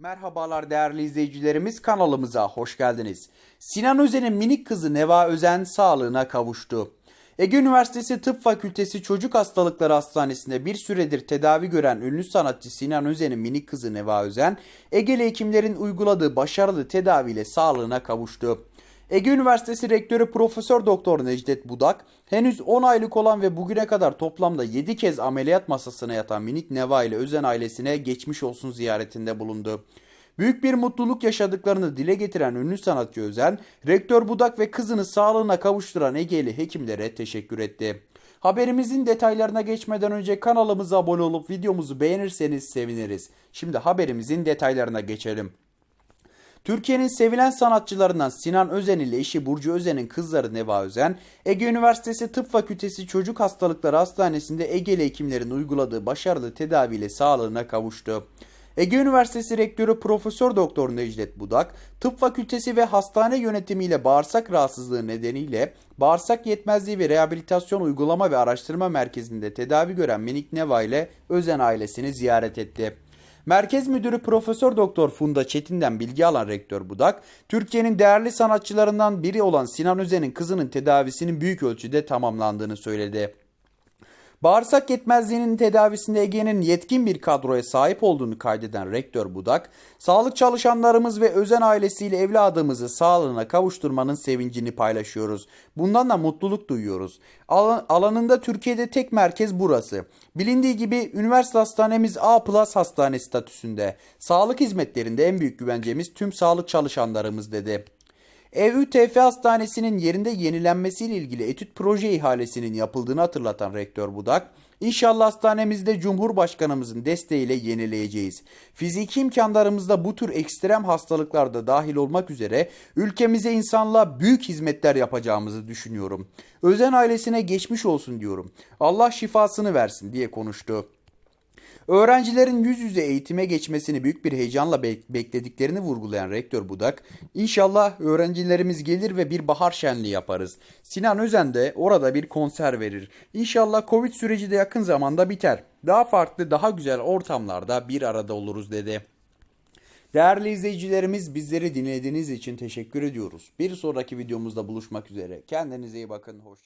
Merhabalar değerli izleyicilerimiz kanalımıza hoş geldiniz. Sinan Özen'in minik kızı Neva Özen sağlığına kavuştu. Ege Üniversitesi Tıp Fakültesi Çocuk Hastalıkları Hastanesi'nde bir süredir tedavi gören ünlü sanatçı Sinan Özen'in minik kızı Neva Özen, Ege'li hekimlerin uyguladığı başarılı tedaviyle sağlığına kavuştu. Ege Üniversitesi Rektörü Profesör Doktor Necdet Budak, henüz 10 aylık olan ve bugüne kadar toplamda 7 kez ameliyat masasına yatan minik Neva ile Özen ailesine geçmiş olsun ziyaretinde bulundu. Büyük bir mutluluk yaşadıklarını dile getiren ünlü sanatçı Özen, Rektör Budak ve kızını sağlığına kavuşturan Ege'li hekimlere teşekkür etti. Haberimizin detaylarına geçmeden önce kanalımıza abone olup videomuzu beğenirseniz seviniriz. Şimdi haberimizin detaylarına geçelim. Türkiye'nin sevilen sanatçılarından Sinan Özen ile eşi Burcu Özen'in kızları Neva Özen, Ege Üniversitesi Tıp Fakültesi Çocuk Hastalıkları Hastanesi'nde Ege'li hekimlerin uyguladığı başarılı tedaviyle sağlığına kavuştu. Ege Üniversitesi Rektörü Profesör Doktor Necdet Budak, Tıp Fakültesi ve hastane yönetimiyle bağırsak rahatsızlığı nedeniyle Bağırsak Yetmezliği ve Rehabilitasyon Uygulama ve Araştırma Merkezi'nde tedavi gören Minik Neva ile Özen ailesini ziyaret etti. Merkez Müdürü Profesör Doktor Funda Çetin'den bilgi alan Rektör Budak, Türkiye'nin değerli sanatçılarından biri olan Sinan Özen'in kızının tedavisinin büyük ölçüde tamamlandığını söyledi. Bağırsak yetmezliğinin tedavisinde Ege'nin yetkin bir kadroya sahip olduğunu kaydeden Rektör Budak, sağlık çalışanlarımız ve özen ailesiyle evladımızı sağlığına kavuşturmanın sevincini paylaşıyoruz. Bundan da mutluluk duyuyoruz. Alan- alanında Türkiye'de tek merkez burası. Bilindiği gibi üniversite hastanemiz A Plus hastane statüsünde. Sağlık hizmetlerinde en büyük güvencemiz tüm sağlık çalışanlarımız dedi. EÜTF Hastanesi'nin yerinde yenilenmesiyle ilgili etüt proje ihalesinin yapıldığını hatırlatan Rektör Budak, İnşallah hastanemizde Cumhurbaşkanımızın desteğiyle yenileyeceğiz. Fiziki imkanlarımızda bu tür ekstrem hastalıklarda dahil olmak üzere ülkemize insanlığa büyük hizmetler yapacağımızı düşünüyorum. Özen ailesine geçmiş olsun diyorum. Allah şifasını versin diye konuştu. Öğrencilerin yüz yüze eğitime geçmesini büyük bir heyecanla be- beklediklerini vurgulayan Rektör Budak, İnşallah öğrencilerimiz gelir ve bir bahar şenliği yaparız. Sinan Özen de orada bir konser verir. İnşallah Covid süreci de yakın zamanda biter. Daha farklı, daha güzel ortamlarda bir arada oluruz dedi. Değerli izleyicilerimiz bizleri dinlediğiniz için teşekkür ediyoruz. Bir sonraki videomuzda buluşmak üzere. Kendinize iyi bakın. Hoşça